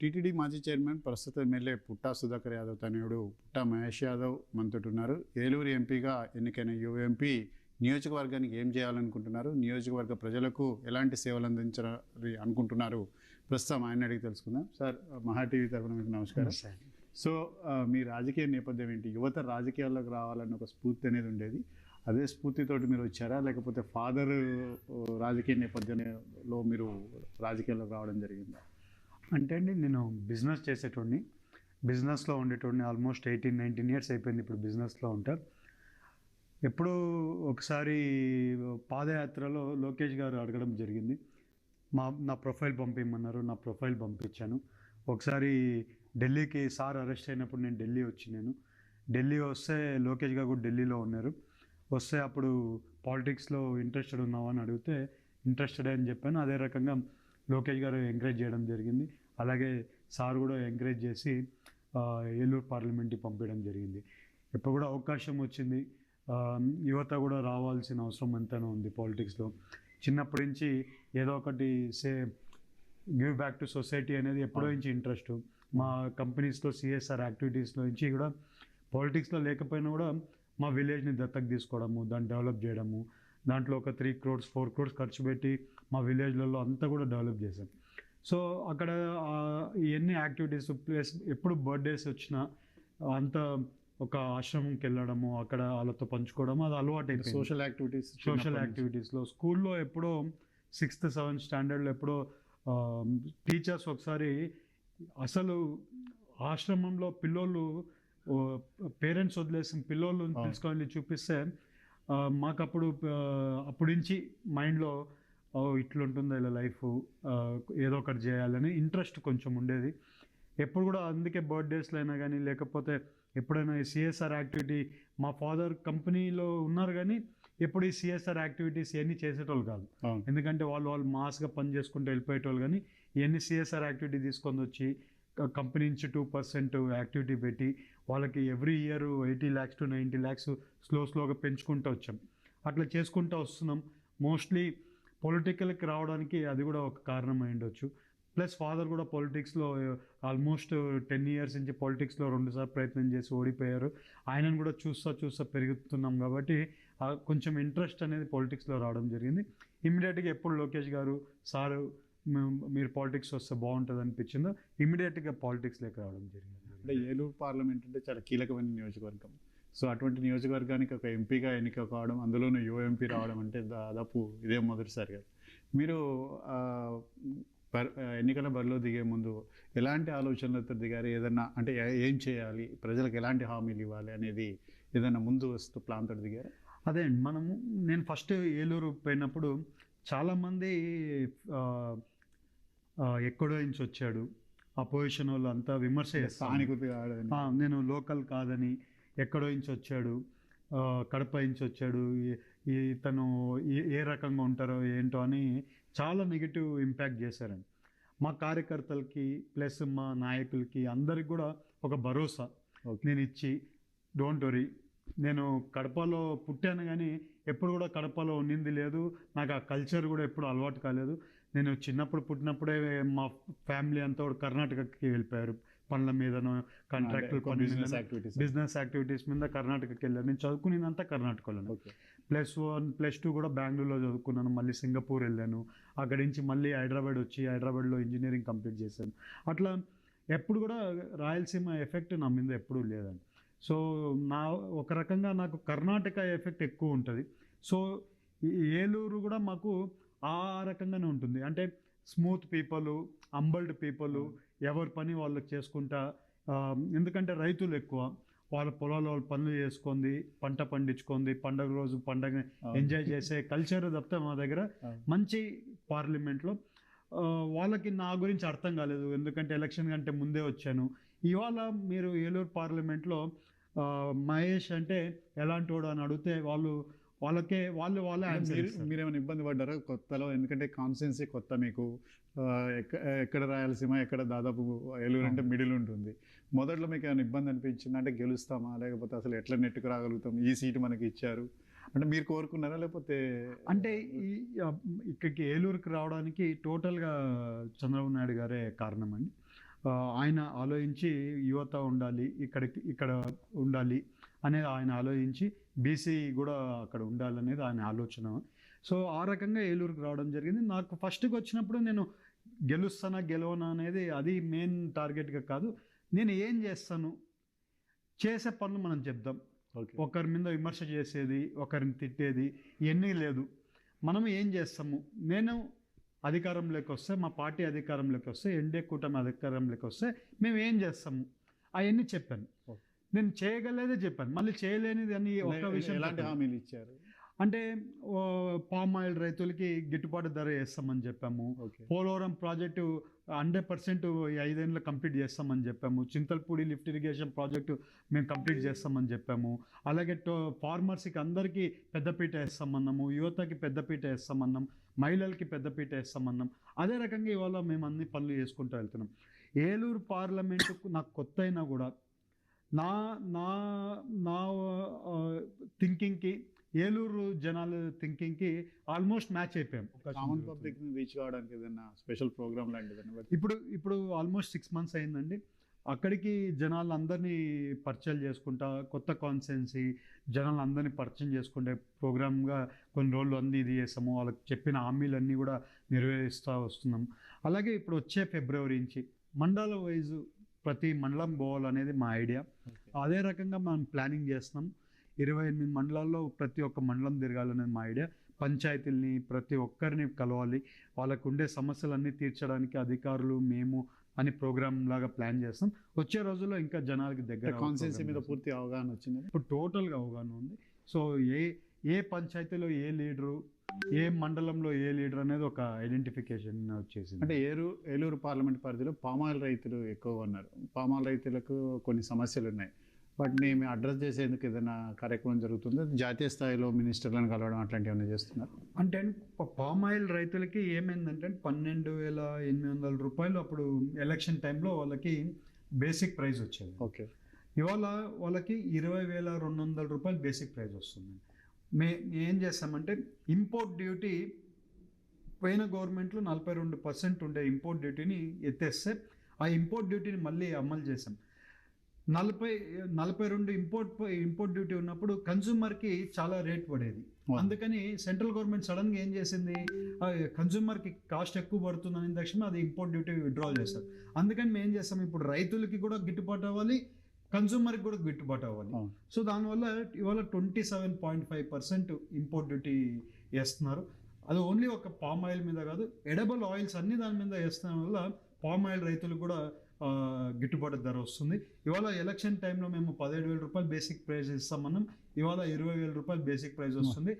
TTD మాజీ chairman ప్రస్తుత MLA పుట్టా సుధాకర్ యాదవ్ తనయుడు పుట్టా మహేష్ యాదవ్ మనతోటి ఉన్నారు ఏలూరు ఎంపీగా ఎన్నికైన యువ ఎంపీ నియోజకవర్గానికి ఏం చేయాలనుకుంటున్నారు? నియోజకవర్గ ప్రజలకు ఎలాంటి సేవలు అందించాలి అనుకుంటున్నారు? ప్రస్తుతం ఆయన అడిగి తెలుసుకుందాం. సార్ మహా టీవీ తరఫున మీకు నమస్కారం. సో ఆ, మీ రాజకీయ నేపథ్యం ఏంటి? యువత రాజకీయాల్లోకి రావాలన్న ఒక స్ఫూర్తి అనేది ఉండేది. అదే స్ఫూర్తితోటి మీరు వచ్చారా? లేకపోతే ఫాదర్ రాజకీయ నేపథ్యంలో మీరు రాజకీయాల్లోకి రావడం జరిగిందా? అంటే అండి నేను బిజినెస్ చేసేటోడిని బిజినెస్లో ఉండేటోడిని ఆల్మోస్ట్ ఎయిటీన్ నైన్టీన్ ఇయర్స్ అయిపోయింది ఇప్పుడు బిజినెస్లో ఉంటా. ఎప్పుడూ ఒకసారి పాదయాత్రలో లోకేష్ గారు అడగడం జరిగింది. మా నా ప్రొఫైల్ పంపించమన్నారు నా ప్రొఫైల్ పంపించాను. ఒకసారి ఢిల్లీకి సార్ అరెస్ట్ అయినప్పుడు నేను ఢిల్లీ వచ్చి నేను. ఢిల్లీ వస్తే లోకేష్ గారు కూడా ఢిల్లీలో ఉన్నారు. వస్తే అప్పుడు పాలిటిక్స్లో ఇంట్రెస్టెడ్ ఉన్నావా అని అడిగితే ఇంట్రెస్టెడ్ అని చెప్పాను. అదే రకంగా లోకేష్ గారు ఎంకరేజ్ చేయడం జరిగింది. అలాగే సార్ కూడా ఎంకరేజ్ చేసి ఏలూరు పార్లమెంట్కి పంపించడం జరిగింది. ఇప్పుడు కూడా అవకాశం వచ్చింది. యువత కూడా రావాల్సిన అవసరం ఎంతైనా ఉంది పాలిటిక్స్లో. చిన్నప్పటి నుంచి ఏదో ఒకటి say give back to society అనేది ఎప్పుడో నుంచి ఇంట్రెస్ట్. మా కంపెనీస్లో సిఎస్ఆర్ యాక్టివిటీస్లో నుంచి కూడా పాలిటిక్స్లో లేకపోయినా కూడా మా విలేజ్ని దత్తకు తీసుకోవడము దాన్ని డెవలప్ చేయడము. దాంట్లో ఒక త్రీ క్రోడ్స్ ఫోర్ క్రోడ్స్ ఖర్చు పెట్టి మా విలేజ్లలో అంతా కూడా డెవలప్ చేశాం. సో అక్కడ ఇవన్నీ యాక్టివిటీస్ ప్లస్ ఎప్పుడు బర్త్డేస్ వచ్చినా అంత ఒక ఆశ్రమంకి వెళ్ళడము అక్కడ వాళ్ళతో పంచుకోవడము అది అలవాటు అయిపోయింది సోషల్ యాక్టివిటీస్ సోషల్ యాక్టివిటీస్లో స్కూల్లో ఎప్పుడో సిక్స్త్ సెవెంత్ స్టాండర్డ్లో ఎప్పుడో టీచర్స్ ఒకసారి అసలు ఆశ్రమంలో పిల్లోళ్ళు పేరెంట్స్ వదిలేసిన పిల్లోళ్ళు తీసుకొని చూపిస్తే మాకు అప్పుడు అప్పటి నుంచి మైండ్లో ఓ ఇట్లుంటుందా ఇలా లైఫ్. ఏదో ఒకటి చేయాలని ఇంట్రెస్ట్ కొంచెం ఉండేది. ఎప్పుడు కూడా అందుకే బర్త్డేస్లో అయినా కానీ లేకపోతే ఎప్పుడైనా ఈ సిఎస్ఆర్ యాక్టివిటీ మా ఫాదర్ కంపెనీలో ఉన్నారు కానీ ఎప్పుడు ఈ సిఎస్ఆర్ యాక్టివిటీస్ ఇవన్నీ చేసేటోళ్ళు కాదు. ఎందుకంటే వాళ్ళు వాళ్ళు మాస్గా పని చేసుకుంటూ వెళ్ళిపోయేటోళ్ళు కానీ ఇవన్నీ సిఎస్ఆర్ యాక్టివిటీ తీసుకొని వచ్చి కంపెనీ నుంచి టూ పర్సెంట్ యాక్టివిటీ పెట్టి వాళ్ళకి every year eighty lakhs to ninety lakhs slow స్లోగా పెంచుకుంటూ వచ్చాం. అట్లా చేసుకుంటూ వస్తున్నాం. మోస్ట్లీ పొలిటికల్కి రావడానికి అది కూడా ఒక కారణం అయి ఉండొచ్చు. ప్లస్ ఫాదర్ కూడా పొలిటిక్స్లో ఆల్మోస్ట్ టెన్ ఇయర్స్ నుంచి పొలిటిక్స్లో రెండుసార్లు ప్రయత్నం చేసి ఓడిపోయారు. ఆయనను కూడా చూస్తా చూస్తా పెరుగుతున్నాం కాబట్టి కొంచెం ఇంట్రెస్ట్ అనేది పొలిటిక్స్లో రావడం జరిగింది. ఇమీడియట్గా ఎప్పుడు లోకేష్ గారు సారు మీరు పాలిటిక్స్ వస్తే బాగుంటుంది అనిపించిందో ఇమీడియట్గా పాలిటిక్స్లోకి రావడం జరిగింది. అంటే ఏలూరు పార్లమెంట్ అంటే చాలా కీలకమైన నియోజకవర్గం. సో అటువంటి నియోజకవర్గానికి ఒక ఎంపీగా ఎన్నిక కావడం అందులోనూ యువ ఎంపీ రావడం అంటే దాదాపు ఇదే మొదటిసారి కదా. మీరు ఎన్నికల బరిలో దిగే ముందు ఎలాంటి ఆలోచనలతో దిగారు? ఏదన్నా అంటే ఏ- చేయాలి? ప్రజలకు ఎలాంటి హామీలు ఇవ్వాలి అనేది ఏదైనా ముందు వస్తూ ప్లాన్ తోటి దిగారు? అదే అండి మనము నేను ఫస్ట్ ఏలూరు పోయినప్పుడు చాలామంది ఎక్కడో నుంచి వచ్చాడు. ఆ పొజిషన్ వాళ్ళు అంతా విమర్శ. ఆ, నేను లోకల్ కాదని. ఎక్కడో నుంచి వచ్చాడు కడప నుంచి వచ్చాడు ఈ- ఈ తను ఏ- రకంగా ఉంటారో ఏంటో అని చాలా నెగిటివ్ ఇంపాక్ట్ చేశారండి. మా కార్యకర్తలకి ప్లస్ మా నాయకులకి అందరికి కూడా ఒక భరోసా. నేను ఇచ్చి డోంట్ వరీ నేను కడపలో పుట్టాను కానీ ఎప్పుడు కూడా కడపలో ఉండింది లేదు. నాకు ఆ కల్చర్ కూడా ఎప్పుడు అలవాటు కాలేదు. నేను చిన్నప్పుడు పుట్టినప్పుడే మా ఫ్యామిలీ అంతా కూడా కర్ణాటకకి వెళ్ళిపోయారు. పనుల మీదనో కాంట్రాక్టుల activities. బిజినెస్ యాక్టివిటీస్ మీద కర్ణాటకకి వెళ్ళాను నేను చదువుకునేదంతా కర్ణాటకలోనే. ప్లస్ వన్ ప్లస్ టూ కూడా బెంగళూరులో చదువుకున్నాను. మళ్ళీ సింగపూర్ వెళ్ళాను. అక్కడి నుంచి మళ్ళీ హైదరాబాద్ వచ్చి హైదరాబాద్లో ఇంజనీరింగ్ కంప్లీట్ చేశాను. అట్లా ఎప్పుడు కూడా రాయలసీమ ఎఫెక్ట్ నా మీద ఎప్పుడూ లేదండి. సో నా ఒక రకంగా నాకు కర్ణాటక ఎఫెక్ట్ ఎక్కువ ఉంటుంది. సో ఏలూరు కూడా మాకు ఆ రకంగానే ఉంటుంది. అంటే స్మూత్ పీపుల్ అంబల్డ్ పీపుల్ ఎవరి పని వాళ్ళకి చేసుకుంటా ఎందుకంటే రైతులు ఎక్కువ. వాళ్ళ పొలాల్లో వాళ్ళు పనులు చేసుకుంది పంట పండించుకుంది పండగ రోజు పండగ ఎంజాయ్ చేసే కల్చర్ తప్పితే మా దగ్గర. మంచి పార్లమెంట్లో వాళ్ళకి నా గురించి అర్థం కాలేదు. ఎందుకంటే ఎలక్షన్ కంటే ముందే వచ్చాను. ఇవాళ మీరు ఏలూరు పార్లమెంట్లో మహేష్ అంటే ఎలాంటి వాడు అని అడిగితే వాళ్ళు వాళ్ళకే వాళ్ళు వాళ్ళే. మీరేమైనా ఇబ్బంది పడ్డారా కొత్తలో? ఎందుకంటే కాన్స్టిట్యున్సీ కొత్త మీకు. ఎక్కడ రాయలసీమ ఎక్కడ దాదాపు ఏలూరు అంటే మిడిల్ ఉంటుంది. మొదట్లో మీకు ఏమైనా ఇబ్బంది అనిపించింది? అంటే గెలుస్తామా? లేకపోతే అసలు ఎట్లా నెట్టుకు రాగలుగుతాం ఈ సీటు మనకి ఇచ్చారు. అంటే మీరు కోరుకున్నారా? లేకపోతే అంటే ఈ ఇక్కడికి ఏలూరుకి రావడానికి టోటల్గా చంద్రబాబు నాయుడు గారే కారణం అండి. ఆయన ఆలోచించి యువత ఉండాలి ఇక్కడికి ఇక్కడ ఉండాలి అనేది ఆయన ఆలోచించి బీసీ కూడా అక్కడ ఉండాలనేది ఆయన ఆలోచన. సో ఆ రకంగా ఏలూరుకి రావడం జరిగింది. నాకు ఫస్ట్కి వచ్చినప్పుడు నేను గెలుస్తానా గెలవనా అనేది అది మెయిన్ టార్గెట్గా కాదు. నేను ఏం చేస్తాను? చేసే పనులు మనం చెప్దాం. ఓకే. ఒకరి మీద విమర్శ చేసేది ఒకరిని తిట్టేది ఇవన్నీ లేదు. మనం ఏం చేస్తాము? నేను అధికారంలోకి వస్తే మా పార్టీ అధికారంలోకి వస్తే ఎన్డీఏ కూటమి అధికారంలోకి వస్తే మేము ఏం చేస్తాము? అవన్నీ చెప్పాను. నేను చేయగలేదే చెప్పాను. మళ్ళీ చేయలేనిది అని ఒక్క విషయం ఎలాంటి. హామీలు ఇచ్చారు? అంటే పామ్ ఆయిల్ రైతులకి గిట్టుబాటు ధర వేస్తామని చెప్పాము. పోలవరం ప్రాజెక్టు హండ్రెడ్ పర్సెంట్ ఈ ఐదేళ్ళలో కంప్లీట్ చేస్తామని చెప్పాము. చింతల్పూడి లిఫ్ట్ ఇరిగేషన్ ప్రాజెక్టు మేము కంప్లీట్ చేస్తామని చెప్పాము. అలాగే టో ఫార్మర్స్కి అందరికీ పెద్దపీట వేస్తామన్నాము. యువతకి పెద్దపీట వేస్తామన్నాం. మహిళలకి పెద్దపీట వేస్తామన్నాం. అదే రకంగా ఇవాళ మేము అన్ని పనులు చేసుకుంటూ వెళ్తున్నాం. ఏలూరు పార్లమెంటుకు నాకు కొత్త అయినా కూడా నా నా నా థింకింగ్కి ఏలూరు జనాల థింకింగ్కి ఆల్మోస్ట్ మ్యాచ్ అయిపోయాం. కామన్ రీచ్ కావడానికి ఏదైనా స్పెషల్ ప్రోగ్రామ్ లాంటిది ఇప్పుడు ఇప్పుడు ఆల్మోస్ట్ సిక్స్ మంత్స్ అయిందండి. అక్కడికి జనాలు అందరినీ పరిచయాలు చేసుకుంటా కొత్త కాన్సెన్సీ జనాలు అందరినీ పరిచయం చేసుకుంటే ప్రోగ్రామ్గా కొన్ని రోజులు అన్ని ఇది చేస్తాము వాళ్ళకి చెప్పిన హామీలన్నీ కూడా నెరవేరుస్తూ వస్తున్నాం. అలాగే ఇప్పుడు వచ్చే ఫిబ్రవరి నుంచి మండల వైజ్ ప్రతి మండలం పోవాలనేది మా ఐడియా. అదే రకంగా మనం ప్లానింగ్ చేస్తున్నాం. ఇరవై ఎనిమిది మండలాల్లో ప్రతి ఒక్క మండలం తిరగాలనేది మా ఐడియా. పంచాయతీల్ని ప్రతి ఒక్కరిని కలవాలి. వాళ్ళకు ఉండే సమస్యలన్నీ తీర్చడానికి అధికారులు మేము అని ప్రోగ్రామ్ లాగా ప్లాన్ చేస్తాం వచ్చే రోజుల్లో ఇంకా జనాలకి దగ్గర కాన్సెన్సీ మీద పూర్తి అవగాహన వచ్చింది? ఇప్పుడు టోటల్గా అవగాహన ఉంది. సో ఏ ఏ పంచాయతీలో ఏ లీడరు ఏ మండలంలో ఏ లీడర్ అనేది ఒక ఐడెంటిఫికేషన్ వచ్చేసింది? అంటే ఏలూరు ఏలూరు పార్లమెంట్ పరిధిలో పామాయిల్ రైతులు ఎక్కువగా ఉన్నారు. పామాయిల్ రైతులకు కొన్ని సమస్యలు ఉన్నాయి. వాటిని మేము అడ్రస్ చేసేందుకు ఏదైనా కార్యక్రమం జరుగుతుందో? జాతీయ స్థాయిలో మినిస్టర్లను కలవడం అట్లాంటివి ఏమైనా చేస్తున్నారు? అంటే పామ్ ఆయిల్ రైతులకి ఏమైందంటే పన్నెండు వేల ఎనిమిది వందల రూపాయలు అప్పుడు ఎలక్షన్ టైంలో వాళ్ళకి బేసిక్ ప్రైస్ వచ్చేది. ఓకే. ఇవాళ వాళ్ళకి ఇరవై వేల రెండు వందల రూపాయలు బేసిక్ ప్రైస్ వస్తుంది మే ఏం చేస్తామంటే ఇంపోర్ట్ డ్యూటీ పోయిన గవర్నమెంట్లో నలభై రెండు పర్సెంట్ ఉండే ఇంపోర్ట్ డ్యూటీని ఎత్తేస్తే ఆ ఇంపోర్ట్ డ్యూటీని మళ్ళీ అమలు చేసాం నలభై నలభై రెండు ఇంపోర్ట్ ఇంపోర్ట్ డ్యూటీ ఉన్నప్పుడు కన్జ్యూమర్కి చాలా రేట్ పడేది. అందుకని సెంట్రల్ గవర్నమెంట్ సడన్గా ఏం చేసింది? కన్జ్యూమర్కి కాస్ట్ ఎక్కువ పడుతుందని తక్షణం అది ఇంపోర్ట్ డ్యూటీ విత్డ్రాల్ చేస్తారు అందుకని మేము ఏం చేస్తాం? ఇప్పుడు రైతులకి కూడా గిట్టుబాటు అవ్వాలి. కన్జ్యూమర్కి కూడా గిట్టుబాటు అవ్వాలి. సో దానివల్ల ఇవాళ twenty seven point five percent import duty వేస్తున్నారు. అది ఓన్లీ ఒక పామ్ ఆయిల్ మీద కాదు ఎడబుల్ ఆయిల్స్ అన్ని దాని మీద వేస్తున్న వల్ల పామ్ ఆయిల్ రైతులకు కూడా గిట్టుబాటు ధర వస్తుంది. ఇవాళ ఎలక్షన్ టైంలో మేము పదిహేడు వేల రూపాయలు బేసిక్ ప్రైస్ ఇస్తామన్నాం. ఇవాళ ఇరవై వేల రూపాయలు బేసిక్ ప్రైస్ వస్తుంది.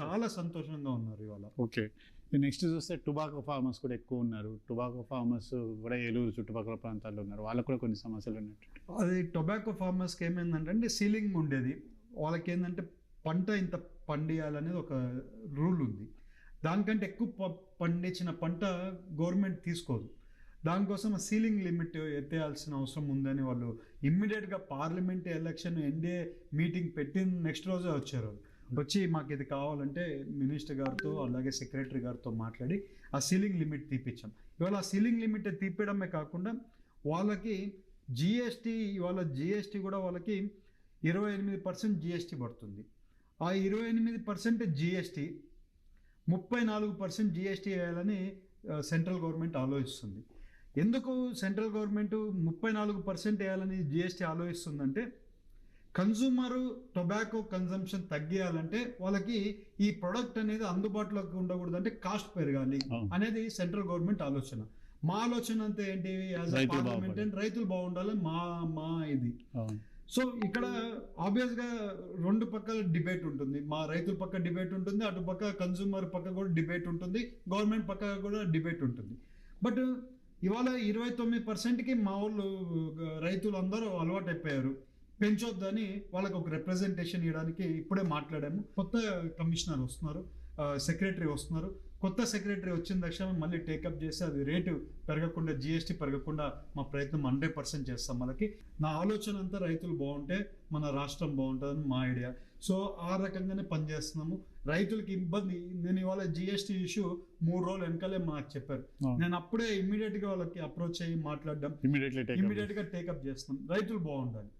చాలా సంతోషంగా ఉన్నారు ఇవాళ. ఓకే. నెక్స్ట్ చూస్తే టుబాకో ఫార్మర్స్ కూడా ఎక్కువ ఉన్నారు. టుబాకో ఫార్మర్స్ కూడా ఏలూరు చుట్టుపక్కల ప్రాంతాల్లో ఉన్నారు. వాళ్ళకు కూడా కొన్ని సమస్యలు ఉన్నట్టు. అది టొబాకో ఫార్మర్స్కి ఏమైందంటే సీలింగ్ ఉండేది. వాళ్ళకి ఏంటంటే పంట ఇంత పండియాలనేది ఒక రూల్ ఉంది. దానికంటే ఎక్కువ ప- పండించిన పంట గవర్నమెంట్ తీసుకోదు. దానికోసం సీలింగ్ లిమిట్ ఎత్తేయాల్సిన అవసరం ఉందని వాళ్ళు ఇమ్మీడియట్గా పార్లమెంట్ ఎలక్షన్ ఎన్డీఏ మీటింగ్ పెట్టిన నెక్స్ట్ రోజే వచ్చారు వచ్చి మాకు ఇది కావాలంటే మినిస్టర్ గారితో అలాగే సెక్రటరీ గారితో మాట్లాడి ఆ సీలింగ్ లిమిట్ తీపిచ్చాం. ఇవాళ ఆ సీలింగ్ లిమిట్ తీపియడమే కాకుండా వాళ్ళకి జిఎస్టీ ఇవాళ జిఎస్టీ కూడా వాళ్ళకి ఇరవై ఎనిమిది పర్సెంట్ జిఎస్టీ పడుతుంది. ఆ ఇరవై ఎనిమిది పర్సెంట్ జిఎస్టీ ముప్పై నాలుగు పర్సెంట్ జిఎస్టీ వేయాలని సెంట్రల్ గవర్నమెంట్ ఆలోచిస్తుంది. ఎందుకు సెంట్రల్ గవర్నమెంట్ ముప్పై నాలుగు పర్సెంట్ వేయాలని జిఎస్టీ ఆలోచిస్తుందంటే కన్సూమర్ టొబాకో కన్సంప్షన్ తగ్గియాలంటే వాళ్ళకి ఈ ప్రొడక్ట్ అనేది అందుబాటులోకి ఉండకూడదు అంటే కాస్ట్ పెరగాలి. అనేది సెంట్రల్ గవర్నమెంట్ ఆలోచన. మా ఆలోచన అంతా ఏంటి? యాజ్ రైతులు పార్లమెంట్. రైతులు బాగుండాలి మా మా ఇది. సో ఇక్కడ ఆబ్వియస్గా రెండు పక్కల డిబేట్ ఉంటుంది. మా రైతుల పక్క డిబేట్ ఉంటుంది. అటు పక్క కన్సూమర్ పక్క కూడా డిబేట్ ఉంటుంది. గవర్నమెంట్ పక్క కూడా డిబేట్ ఉంటుంది. బట్ ఇవాళ ఇరవై తొమ్మిది పర్సెంట్కి మా వాళ్ళు రైతులు అందరూ అలవాటు అయిపోయారు పెంచొద్దని వాళ్ళకి ఒక రిప్రజెంటేషన్ ఇవ్వడానికి ఇప్పుడే మాట్లాడాము. కొత్త కమిషనర్ వస్తున్నారు సెక్రటరీ వస్తున్నారు. కొత్త సెక్రటరీ వచ్చిన తక్షణ మళ్ళీ టేకప్ చేసి అది రేటు పెరగకుండా జిఎస్టీ పెరగకుండా మా ప్రయత్నం హండ్రెడ్ పర్సెంట్ చేస్తాం వాళ్ళకి. నా ఆలోచన అంతా రైతులు బాగుంటే మన రాష్ట్రం బాగుంటుందని మా ఐడియా సో ఆ రకంగానే పనిచేస్తున్నాము. రైతులకి ఇబ్బంది నేను ఇవాళ జిఎస్టీ ఇష్యూ మూడు రోజులు వెనకాలే మాకు చెప్పారు. నేను అప్పుడే ఇమ్మీడియట్గా వాళ్ళకి అప్రోచ్ అయ్యి మాట్లాడడం. ఇమ్మీడియట్గా టేకప్ చేస్తాం రైతులు బాగుండాలి.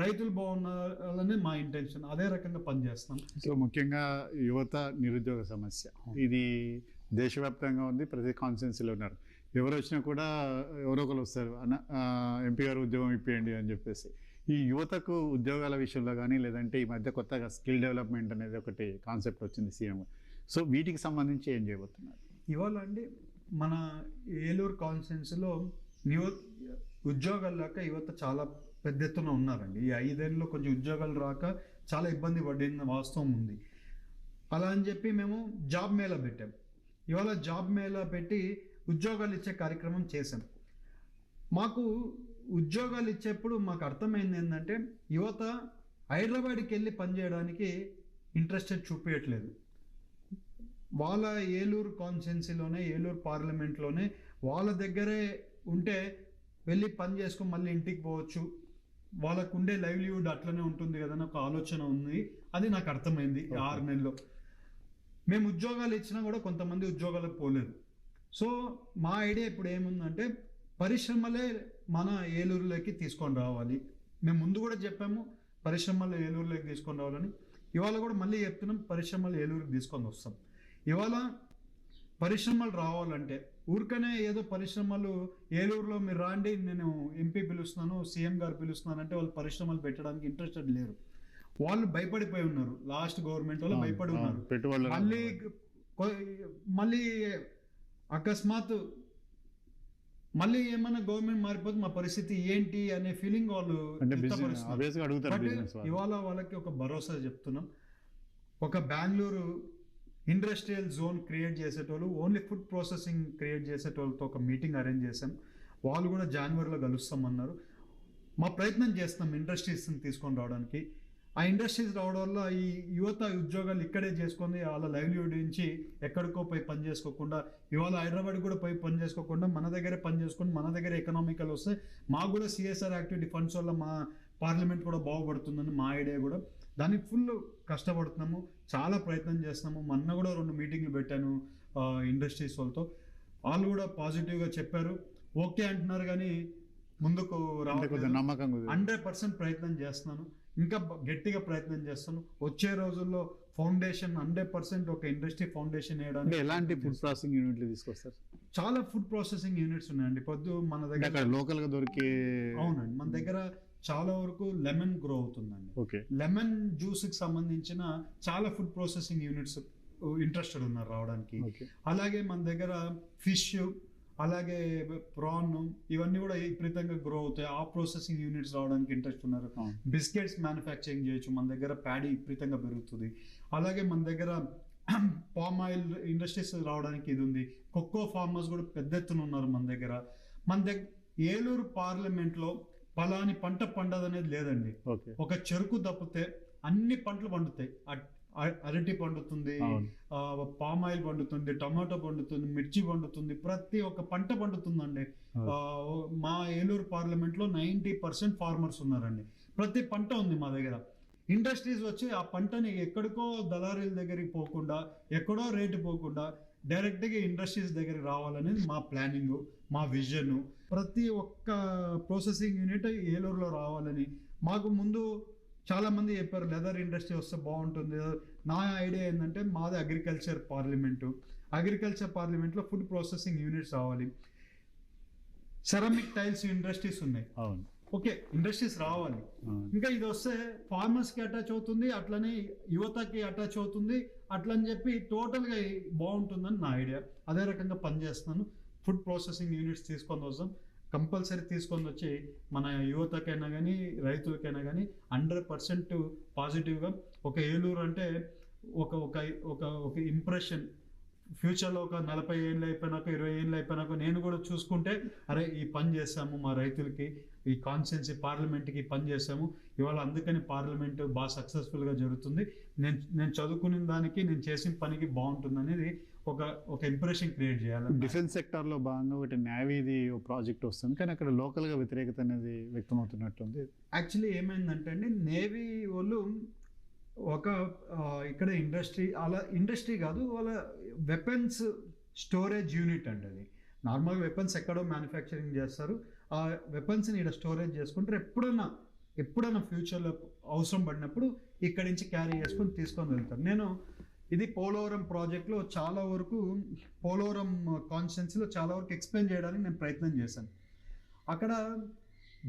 రైతులు బాగుండాలని మా ఇంటెన్షన్ అదే రకంగా పనిచేస్తాం సో ముఖ్యంగా యువత నిరుద్యోగ సమస్య. ఇది దేశవ్యాప్తంగా ఉంది ప్రతి కాన్స్టిట్యున్సీలో ఉన్నారు. ఎవరు వచ్చినా కూడా ఎవరో ఒకరు వస్తారు. అన్న ఎంపీ గారు ఉద్యోగం ఇప్పియండి అని చెప్పేసి. ఈ యువతకు ఉద్యోగాల విషయంలో కానీ లేదంటే ఈ మధ్య కొత్తగా స్కిల్ డెవలప్మెంట్ అనేది ఒకటి కాన్సెప్ట్ వచ్చింది సీఎం సో వీటికి సంబంధించి ఏం చేయబోతున్నారు? ఇవాళ అండి మన ఏలూరు కాన్స్టిట్యున్సీలో యువ ఉద్యోగాలు లేక యువత చాలా పెద్ద ఎత్తున ఉన్నారండి. ఈ ఐదేళ్ళలో కొంచెం ఉద్యోగాలు రాక చాలా ఇబ్బంది పడిన వాస్తవం ఉంది. అలా అని చెప్పి మేము జాబ్ మేళా పెట్టాం. ఇవాళ జాబ్ మేళా పెట్టి ఉద్యోగాలు ఇచ్చే కార్యక్రమం చేశాం. మాకు ఉద్యోగాలు ఇచ్చేప్పుడు మాకు అర్థమైంది ఏంటంటే యువత హైదరాబాద్కి వెళ్ళి పనిచేయడానికి ఇంట్రెస్టెడ్ చూపించట్లేదు వాళ్ళ ఏలూరు కాన్స్టిట్యున్సీలోనే ఏలూరు పార్లమెంట్లోనే వాళ్ళ దగ్గరే ఉంటే వెళ్ళి పని చేసుకొని మళ్ళీ ఇంటికి పోవచ్చు. వాళ్ళకు ఉండే లైవ్లీవుడ్ అట్లనే ఉంటుంది కదా ఒక ఆలోచన ఉంది. అది నాకు అర్థమైంది. ఆరు నెలల్లో. మేము ఉద్యోగాలు ఇచ్చినా కూడా కొంతమంది ఉద్యోగాలకు పోలేదు. సో మా ఐడియా ఇప్పుడు ఏముందంటే పరిశ్రమలే మన ఏలూరులోకి తీసుకొని రావాలి. మేము ముందు కూడా చెప్పాము పరిశ్రమలు ఏలూరులోకి తీసుకొని రావాలని. ఇవాళ కూడా మళ్ళీ చెప్తున్నాం పరిశ్రమలు ఏలూరుకి తీసుకొని వస్తాం. ఇవాళ పరిశ్రమలు రావాలంటే ఊరికనే ఏదో పరిశ్రమలు ఏలూరులో మీరు రాండి నేను ఎంపీ పిలుస్తున్నాను సీఎం గారు పిలుస్తున్నాను అంటే వాళ్ళు పరిశ్రమలు పెట్టడానికి ఇంట్రెస్టెడ్ లేరు. వాళ్ళు భయపడిపోయి ఉన్నారు. లాస్ట్ గవర్నమెంట్ వాళ్ళు భయపడి ఉన్నారు. మళ్ళీ మళ్ళీ అకస్మాత్ మళ్ళీ ఏమైనా గవర్నమెంట్ మారిపోతే మా పరిస్థితి ఏంటి అనే ఫీలింగ్ వాళ్ళు. ఇవాళ వాళ్ళకి ఒక భరోసా చెప్తున్నాం. ఒక బెంగళూరు ఇండస్ట్రియల్ జోన్ క్రియేట్ చేసేటోళ్ళు ఓన్లీ ఫుడ్ ప్రాసెసింగ్ క్రియేట్ చేసేటోళ్ళతో ఒక మీటింగ్ అరేంజ్ చేశాం. వాళ్ళు కూడా జనవరిలో కలుస్తామన్నారు. మా ప్రయత్నం చేస్తాం ఇండస్ట్రీస్ని తీసుకొని రావడానికి. ఆ ఇండస్ట్రీస్ రావడం వల్ల ఈ యువత ఉద్యోగాలు ఇక్కడే చేసుకొని వాళ్ళ లైవ్లీహుడ్ నుంచి ఎక్కడికో పోయి పని చేసుకోకుండా ఇవాళ హైదరాబాద్ కూడా పోయి పని చేసుకోకుండా మన దగ్గరే పని చేసుకొని మన దగ్గర ఎకనామికల్ వస్తే మాకు కూడా సిఎస్ఆర్ యాక్టివిటీ ఫండ్స్ వల్ల మా పార్లమెంట్ కూడా బాగుపడుతుందని మా ఐడియా కూడా. దానికి ఫుల్ కష్టపడుతున్నాము. చాలా ప్రయత్నం చేస్తున్నాము. మొన్న కూడా రెండు మీటింగ్లు పెట్టాను ఇండస్ట్రీస్ వాళ్ళతో. వాళ్ళు కూడా పాజిటివ్గా చెప్పారు. ఓకే అంటున్నారు కానీ ముందుకు రావట్లేదు. నమ్మకం. హండ్రెడ్ పర్సెంట్ ప్రయత్నం చేస్తున్నాను. ఇంకా గట్టిగా ప్రయత్నం చేస్తాను వచ్చే రోజుల్లో ఫౌండేషన్ హండ్రెడ్ పర్సెంట్ ఒక ఇండస్ట్రీ ఫౌండేషన్ వేయడానికి ఎలాంటి ఫుడ్ ప్రాసెసింగ్ యూనిట్లు తీసుకొస్తారు? చాలా ఫుడ్ ప్రాసెసింగ్ యూనిట్స్ ఉన్నాయండి. పొద్దు మన దగ్గర లోకల్గా దొరికే అవునండి. మన దగ్గర చాలా వరకు లెమన్ గ్రో అవుతుందండి. లెమన్ జ్యూస్కి సంబంధించిన చాలా ఫుడ్ ప్రాసెసింగ్ యూనిట్స్ ఇంట్రెస్టెడ్ ఉన్నారు రావడానికి. అలాగే మన దగ్గర ఫిష్ అలాగే ప్రాన్ ఇవన్నీ కూడా విపరీతంగా గ్రో అవుతాయి. ఆ ప్రాసెసింగ్ యూనిట్స్ రావడానికి ఇంట్రెస్ట్ ఉన్నారు. బిస్కెట్స్ మ్యానుఫ్యాక్చరింగ్ చేయొచ్చు. మన దగ్గర ప్యాడీ విపరీతంగా పెరుగుతుంది. అలాగే మన దగ్గర పామ్ ఆయిల్ ఇండస్ట్రీస్ రావడానికి ఇది ఉంది. కొక్కో ఫార్మర్స్ కూడా పెద్ద ఎత్తున ఉన్నారు మన దగ్గర. మన దగ్గర ఏలూరు పార్లమెంట్లో పలాని పంట పండదనేది లేదండి. ఓకే. ఒక చెరుకు తప్పితే అన్ని పంటలు పండుతాయి. అరటి పండుతుంది పామ్ ఆయిల్ పండుతుంది టమాటో పండుతుంది మిర్చి పండుతుంది ప్రతి ఒక్క పంట పండుతుందండి. మా ఏలూరు పార్లమెంట్లో నైంటీ పర్సెంట్ ఫార్మర్స్ ఉన్నారండి. ప్రతి పంట ఉంది మా దగ్గర. ఇండస్ట్రీస్ వచ్చి ఆ పంటని ఎక్కడికో దళారీల దగ్గరికి పోకుండా ఎక్కడో రేటు పోకుండా డైరెక్ట్గా ఇండస్ట్రీస్ దగ్గరికి రావాలనేది మా ప్లానింగ్ మా విజన్ ప్రతి ఒక్క ప్రాసెసింగ్ యూనిట్ ఏలూరులో రావాలని. మాకు ముందు చాలా మంది చెప్పారు లెదర్ ఇండస్ట్రీ వస్తే బాగుంటుంది. నా ఐడియా ఏంటంటే మాది అగ్రికల్చర్ పార్లమెంటు అగ్రికల్చర్ పార్లమెంట్లో ఫుడ్ ప్రాసెసింగ్ యూనిట్స్ రావాలి. సెరామిక్ టైల్స్ ఇండస్ట్రీస్ ఉన్నాయి. అవును. ఓకే ఇండస్ట్రీస్ రావాలి. ఇంకా ఇది వస్తే ఫార్మర్స్కి అటాచ్ అవుతుంది అట్లనే యువతకి అటాచ్ అవుతుంది అట్లని చెప్పి టోటల్గా బాగుంటుందని నా ఐడియా అదే రకంగా పనిచేస్తున్నాను. ఫుడ్ ప్రాసెసింగ్ యూనిట్స్ తీసుకొని వస్తాం. కంపల్సరీ తీసుకొని వచ్చి మన యువతకైనా కానీ రైతులకైనా కానీ హండ్రెడ్ పర్సెంట్ పాజిటివ్గా ఒక ఏలూరు అంటే ఒక ఒక ఒక ఒక ఇంప్రెషన్ ఫ్యూచర్లో ఒక నలభై ఏళ్ళు అయిపోయినాక ఇరవై ఏళ్ళు అయిపోయినాక నేను కూడా చూసుకుంటే అరే ఈ పని చేస్తాము మా రైతులకి ఈ కాన్స్టిట్యున్సీ పార్లమెంట్కి పని చేసాము ఇవాళ అందుకని పార్లమెంట్ బాగా సక్సెస్ఫుల్గా జరుగుతుంది. నేను నేను చదువుకునే దానికి నేను చేసిన పనికి బాగుంటుంది అనేది ఒక ఒక ఇంప్రెషన్ క్రియేట్ చేయాలి డిఫెన్స్ సెక్టార్లో భాగంగా ఒకటి నేవీది ప్రాజెక్ట్ వస్తుంది. కానీ అక్కడ లోకల్గా వ్యతిరేకత అనేది వ్యక్తమవుతున్నట్టుంది యాక్చువల్లీ ఏమైందంటే అండి నేవీ వాళ్ళు ఒక ఇక్కడ ఇండస్ట్రీ అలా ఇండస్ట్రీ కాదు వాళ్ళ వెపన్స్ స్టోరేజ్ యూనిట్ అండి అది. నార్మల్గా వెపన్స్ ఎక్కడో మ్యానుఫ్యాక్చరింగ్ చేస్తారు. ఆ వెపన్స్ని ఇక్కడ స్టోరేజ్ చేసుకుంటారు. ఎప్పుడన్నా ఎప్పుడన్నా ఫ్యూచర్లో అవసరం పడినప్పుడు ఇక్కడి నుంచి క్యారీ చేసుకొని తీసుకొని వెళ్తారు. నేను ఇది పోలవరం ప్రాజెక్ట్లో చాలా వరకు పోలవరం కాన్స్టిట్యున్సీలో చాలా వరకు ఎక్స్ప్లెయిన్ చేయడానికి నేను ప్రయత్నం చేశాను. అక్కడ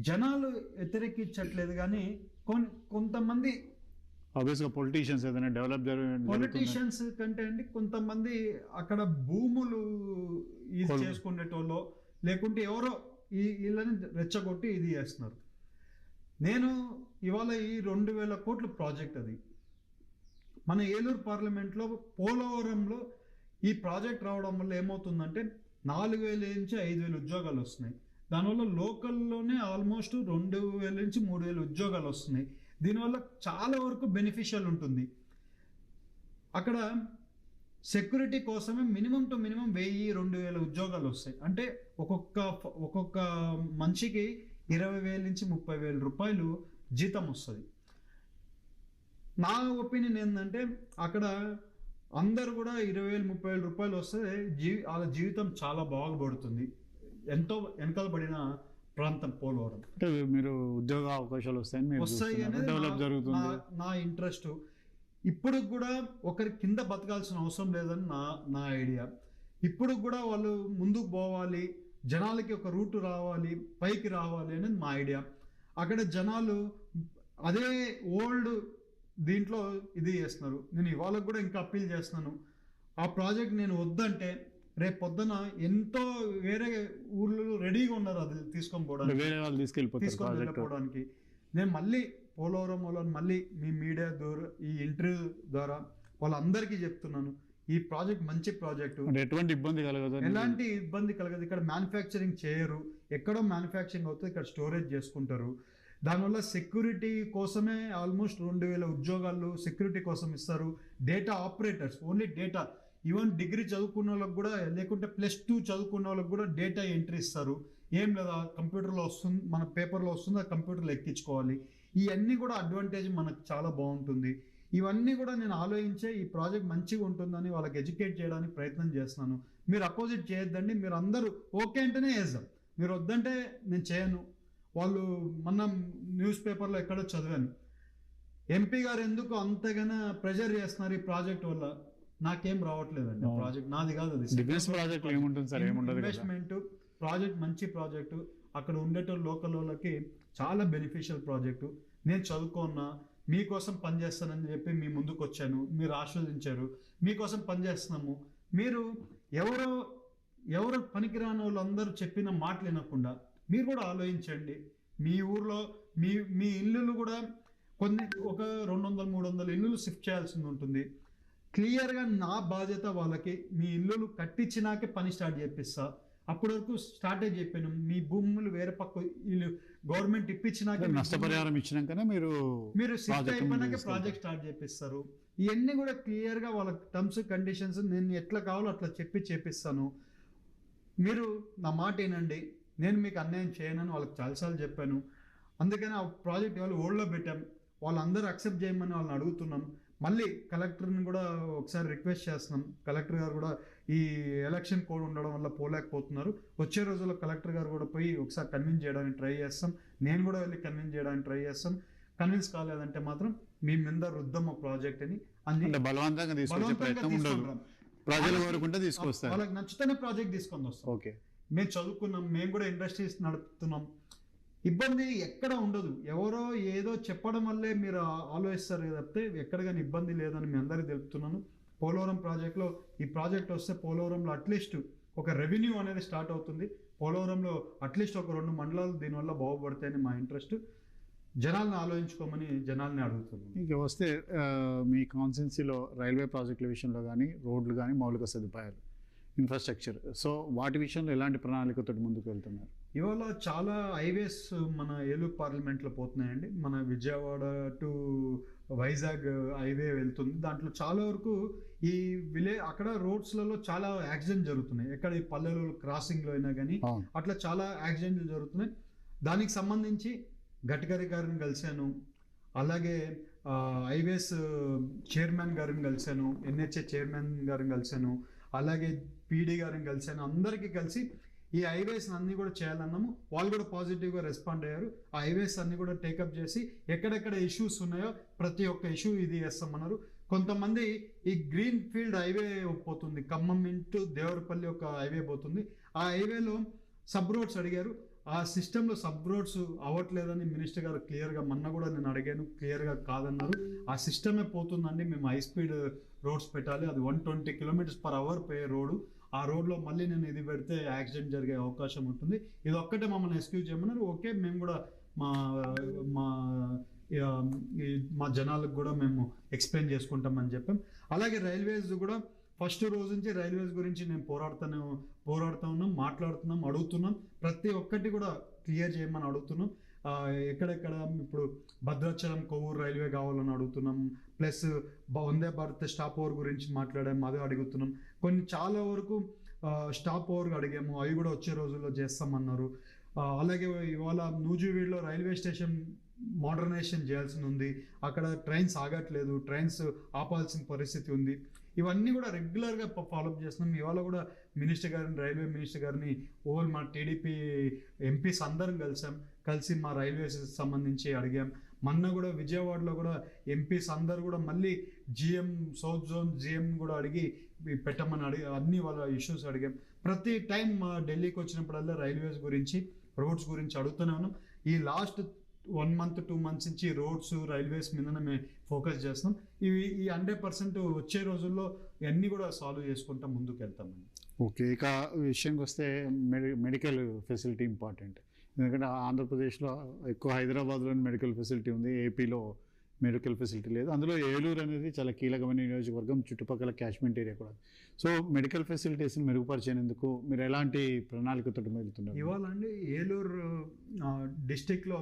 జనాలు వ్యతిరేకించట్లేదు కానీ కొన్ కొంతమంది ఆబ్వియస్గా పొలిటీషియన్స్ ఏదైనా డెవలప్ పొలిటీషియన్స్ కంటే అండి కొంతమంది అక్కడ భూములు ఇది చేసుకునేటోళ్ళు లేకుంటే ఎవరో ఈ వీళ్ళని రెచ్చగొట్టి ఇది చేస్తున్నారు. నేను ఇవాళ ఈ రెండు వేల కోట్ల ప్రాజెక్ట్ అది. మన ఏలూరు పార్లమెంట్లో పోలవరంలో ఈ ప్రాజెక్ట్ రావడం వల్ల ఏమవుతుందంటే నాలుగు వేల నుంచి ఐదు వేల ఉద్యోగాలు వస్తున్నాయి. దానివల్ల లోకల్లోనే ఆల్మోస్ట్ రెండు వేల నుంచి మూడు వేల ఉద్యోగాలు వస్తున్నాయి. దీనివల్ల చాలా వరకు బెనిఫిషియల్ ఉంటుంది. అక్కడ సెక్యూరిటీ కోసమే మినిమం టు మినిమం వెయ్యి రెండు వేల ఉద్యోగాలు వస్తాయి. అంటే ఒక్కొక్క ఒక్కొక్క మనిషికి ఇరవై వేల నుంచి ముప్పై వేల రూపాయలు జీతం వస్తుంది. నా ఒపీనియన్ ఏంటంటే అక్కడ అందరు కూడా ఇరవై వేలు ముప్పై వేల రూపాయలు వస్తే జీవి వాళ్ళ జీవితం చాలా బాగుపడుతుంది. ఎంతో వెనకాలబడిన ప్రాంతం పోలవరం. అంటే మీరు ఉద్యోగ అవకాశాలు వస్తాయని వస్తాయి డెవలప్ జరుగుతుంది. నా- నా ఇంట్రెస్ట్. ఇప్పుడు కూడా ఒకరి కింద బతకాల్సిన అవసరం లేదని నా నా ఐడియా. ఇప్పుడు కూడా వాళ్ళు ముందుకు పోవాలి జనాలకి ఒక రూట్ రావాలి పైకి రావాలి అనేది మా ఐడియా. అక్కడ జనాలు అదే ఓల్డ్ దీంట్లో ఇది చేస్తున్నారు. నేను ఇవాళ కూడా ఇంకా అప్పీల్ చేస్తున్నాను. ఆ ప్రాజెక్ట్ నేను వద్దంటే రేపు పొద్దున ఎంతో వేరే ఊర్లు రెడీగా ఉన్నారు అది తీసుకొని పోవడానికి. వేరే వాళ్ళు తీసుకెళ్ళిపోతారు తీసుకొని వెళ్ళిపోవడానికి. నేను మళ్ళీ పోలవరం వాళ్ళని మళ్ళీ మీ మీడియా ద్వారా ఈ ఇంటర్వ్యూ ద్వారా వాళ్ళందరికీ చెప్తున్నాను. ఈ ప్రాజెక్ట్ మంచి ప్రాజెక్టు. ఎటువంటి ఇబ్బంది కలగదు ఎలాంటి ఇబ్బంది కలగదు. ఇక్కడ మ్యానుఫ్యాక్చరింగ్ చేయరు. ఎక్కడో మ్యానుఫ్యాక్చరింగ్ అవుతుంది. ఇక్కడ స్టోరేజ్ చేసుకుంటారు. దానివల్ల సెక్యూరిటీ కోసమే ఆల్మోస్ట్ రెండు వేల ఉద్యోగాలు సెక్యూరిటీ కోసం ఇస్తారు. Data operators only data even degree చదువుకున్న వాళ్ళకి కూడా లేకుంటే ప్లస్ టూ చదువుకున్న వాళ్ళకి కూడా డేటా ఎంట్రీ ఇస్తారు. ఏం లేదా? కంప్యూటర్లో వస్తుంది మన పేపర్లో వస్తుంది ఆ కంప్యూటర్లో ఎక్కించుకోవాలి. ఇవన్నీ కూడా అడ్వాంటేజ్ మనకు చాలా బాగుంటుంది. ఇవన్నీ కూడా నేను ఆలోచించే ఈ ప్రాజెక్ట్ మంచిగా ఉంటుందని వాళ్ళకి ఎడ్యుకేట్ చేయడానికి ప్రయత్నం చేస్తున్నాను. మీరు అపోజిట్ చేయొద్దండి. మీరు అందరూ ఓకే అంటేనే వేద్దాం మీరు వద్దంటే నేను చేయను. వాళ్ళు మొన్న న్యూస్ పేపర్లో ఎక్కడో చదివాను. ఎంపీ గారు ఎందుకు అంతగానో ప్రెజర్ చేస్తున్నారు ఈ ప్రాజెక్ట్ వల్ల? నాకేం రావట్లేదండి. ప్రాజెక్ట్ నాది కాదు అది. ప్రాజెక్ట్ ఏముంటుంది సార్? ఏముండదు ఇన్వెస్ట్మెంట్ ప్రాజెక్ట్ మంచి ప్రాజెక్టు. అక్కడ ఉండేటోళ్ళు లోకల్ వాళ్ళకి చాలా బెనిఫిషియల్ ప్రాజెక్టు. నేను చదువుకున్నా మీకోసం పనిచేస్తానని చెప్పి మీ ముందుకు వచ్చాను. మీరు ఆస్వాదించారు మీకోసం పనిచేస్తున్నాము మీరు ఎవరో ఎవరు పనికిరాని వాళ్ళందరూ చెప్పిన మాటలు వినకుండా మీరు కూడా ఆలోచించండి. మీ ఊర్లో మీ మీ ఇల్లులు కూడా కొన్ని ఒక రెండు వందల మూడు వందల ఇల్లులు షిఫ్ట్ చేయాల్సి ఉంటుంది. క్లియర్గా నా బాధ్యత వాళ్ళకి మీ ఇల్లులు కట్టించినాకే పని స్టార్ట్ చేపిస్తా. అప్పటి వరకు స్టార్టే చెప్పాను. మీ భూములు వేరే పక్క ఇల్లు గవర్నమెంట్ ఇప్పించినాక నష్టపరిహారం ఇచ్చినాకనే మీరు మీరు షిఫ్ట్ అయిపోయినాక ప్రాజెక్ట్ స్టార్ట్ చేపిస్తారు. ఇవన్నీ కూడా క్లియర్గా వాళ్ళ టర్మ్స్ కండిషన్స్ నేను ఎట్లా కావాలో అట్లా చెప్పి చేపిస్తాను. మీరు నా మాట వినండి. నేను మీకు అన్యాయం చేయనని వాళ్ళకి చాలాసార్లు చెప్పాను. అందుకని ఆ ప్రాజెక్ట్ వాళ్ళు ఓల్డ్లో పెట్టాం. వాళ్ళందరూ అక్సెప్ట్ చేయమని వాళ్ళని అడుగుతున్నాం. మళ్ళీ కలెక్టర్ని కూడా ఒకసారి రిక్వెస్ట్ చేస్తున్నాం. కలెక్టర్ గారు కూడా ఈ ఎలక్షన్ కోడ్ ఉండడం వల్ల పోలేకపోతున్నారు. వచ్చే రోజుల్లో కలెక్టర్ గారు కూడా పోయి ఒకసారి కన్విన్స్ చేయడానికి ట్రై చేస్తాం. నేను కూడా వెళ్ళి కన్విన్స్ చేయడానికి ట్రై చేస్తాం. కన్విన్స్ కాలేదంటే మాత్రం మీ మీద రుద్దం ప్రాజెక్ట్ అని. బలవంతంగా తీసుకొచ్చే ప్రయత్నం ఉండదు. ప్రజలు తీసుకొస్తారు. వాళ్ళకి నచ్చితేనే ప్రాజెక్ట్ తీసుకొని వస్తాం. ఓకే. మేము చదువుకున్నాం మేము కూడా ఇండస్ట్రీస్ నడుపుతున్నాం. ఇబ్బంది ఎక్కడ ఉండదు. ఎవరో ఏదో చెప్పడం వల్లే మీరు ఆలోచిస్తారు తప్పితే ఎక్కడ కానీ ఇబ్బంది లేదని మీ అందరికీ తెలుపుతున్నాను. పోలవరం ప్రాజెక్ట్లో ఈ ప్రాజెక్ట్ వస్తే పోలవరంలో అట్లీస్ట్ ఒక రెవెన్యూ అనేది స్టార్ట్ అవుతుంది. పోలవరంలో అట్లీస్ట్ ఒక రెండు మండలాలు దీనివల్ల బాగుపడతాయని మా ఇంట్రెస్ట్ జనాలను ఆలోచించుకోమని జనాల్ని అడుగుతున్నాను. ఇంకా వస్తే మీ కాన్సెన్సీలో రైల్వే ప్రాజెక్టుల విషయంలో కానీ రోడ్లు కానీ మౌలిక సదుపాయాలు. ఇన్ఫ్రాస్ట్రక్చర్ సో వాటి విషయంలో ఎలాంటి ప్రణాళికతో ముందుకు వెళ్తున్నారు? ఇవాళ చాలా హైవేస్ మన ఏలూరు పార్లమెంట్లో పోతున్నాయండి. మన విజయవాడ టు వైజాగ్ హైవే వెళ్తుంది. దాంట్లో చాలా వరకు ఈ విలే అక్కడ రోడ్స్లలో చాలా యాక్సిడెంట్ జరుగుతున్నాయి. ఎక్కడ ఈ పల్లెలు క్రాసింగ్లో అయినా కానీ అట్లా చాలా యాక్సిడెంట్లు జరుగుతున్నాయి. దానికి సంబంధించి గడ్కరీ గారిని కలిశాను. అలాగే హైవేస్ చైర్మన్ గారిని కలిశాను. ఎన్హెచ్ఏ చైర్మన్ గారిని కలిశాను. అలాగే పీడీ గారిని కలిశాను అందరికీ కలిసి ఈ హైవేస్ అన్ని కూడా చేయాలన్నాము. వాళ్ళు కూడా పాజిటివ్గా రెస్పాండ్ అయ్యారు. ఆ హైవేస్ అన్ని కూడా టేకప్ చేసి ఎక్కడెక్కడ ఇష్యూస్ ఉన్నాయో ప్రతి ఒక్క ఇష్యూ ఇది వేస్తామన్నారు కొంతమంది ఈ గ్రీన్ ఫీల్డ్ హైవే పోతుంది. ఖమ్మం ఇంటూ దేవరపల్లి ఒక హైవే పోతుంది. ఆ హైవేలో సబ్ రోడ్స్ అడిగారు. ఆ సిస్టంలో సబ్ రోడ్స్ అవ్వట్లేదని మినిస్టర్ గారు క్లియర్గా మొన్న కూడా నేను అడిగాను. క్లియర్గా కాదన్నారు. ఆ సిస్టమే పోతుందండి? మేము హై స్పీడ్ రోడ్స్ పెట్టాలి. అది one twenty kilometres per hour పోయే రోడ్డు ఆ రోడ్లో మళ్ళీ నేను ఇది పెడితే యాక్సిడెంట్ జరిగే అవకాశం ఉంటుంది. ఇది ఒక్కటే మమ్మల్ని ఎక్స్క్యూజ్ చేయమన్నారు. ఓకే మేము కూడా మా మా మా జనాలకు కూడా మేము ఎక్స్ప్లెయిన్ చేసుకుంటామని చెప్పాం. అలాగే రైల్వేస్ కూడా ఫస్ట్ రోజు నుంచి రైల్వేస్ గురించి నేను పోరాడుతూనే పోరాడుతూ ఉన్నాం మాట్లాడుతున్నాం అడుగుతున్నాం. ప్రతి ఒక్కటి కూడా క్లియర్ చేయమని అడుగుతున్నాం. ఎక్కడెక్కడ? ఇప్పుడు భద్రాచలం కొవ్వూరు రైల్వే కావాలని అడుగుతున్నాం. Plus Vande Bharat stop over గురించి మాట్లాడాం అదే అడుగుతున్నాం. కొన్ని చాలా వరకు స్టాప్ ఓవర్ అడిగాము. అవి కూడా వచ్చే రోజుల్లో చేస్తామన్నారు. అలాగే ఇవాళ నూజివీడులో రైల్వే స్టేషన్ మోడర్నైజేషన్ చేయాల్సి ఉంది. అక్కడ ట్రైన్స్ ఆగట్లేదు. ట్రైన్స్ ఆపాల్సిన పరిస్థితి ఉంది. ఇవన్నీ కూడా రెగ్యులర్గా ఫాలోఅప్ చేస్తున్నాం. ఇవాళ కూడా మినిస్టర్ గారిని రైల్వే మినిస్టర్ గారిని ఓవర్ మా టీడీపీ ఎంపీస్ అందరం కలిసాం. కలిసి మా రైల్వేస్ సంబంధించి అడిగాం. మొన్న కూడా విజయవాడలో కూడా ఎంపీస్ అందరు కూడా మళ్ళీ జిఎం సౌత్ జోన్ జిఎం కూడా అడిగి పెట్టమని అడిగి అన్ని వాళ్ళ ఇష్యూస్ అడిగాం. ప్రతి టైం మా ఢిల్లీకి వచ్చినప్పుడల్లా రైల్వేస్ గురించి రోడ్స్ గురించి అడుగుతూనే ఉన్నాం. ఈ last one month two months నుంచి రోడ్స్ రైల్వేస్ మీదనే మేము ఫోకస్ చేస్తున్నాం. ఇవి ఈ హండ్రెడ్ పర్సెంట్ వచ్చే రోజుల్లో ఇవన్నీ కూడా సాల్వ్ చేసుకుంటా ముందుకు వెళ్తామండి ఓకే ఇక విషయంకి వస్తే మెడి మెడికల్ ఫెసిలిటీ ఇంపార్టెంట్. ఎందుకంటే ఆంధ్రప్రదేశ్లో ఎక్కువ హైదరాబాద్లోని మెడికల్ ఫెసిలిటీ ఉంది ఏపీలో మెడికల్ ఫెసిలిటీ లేదు. అందులో ఏలూరు అనేది చాలా కీలకమైన నియోజకవర్గం చుట్టుపక్కల క్యాచ్మెంట్ ఏరియా కూడా. సో మెడికల్ ఫెసిలిటీస్ని మెరుగుపరిచేందుకు మీరు ఎలాంటి ప్రణాళికతో వెళ్తున్నారు ఇవాళ అండి ఏలూరు డిస్టిక్లో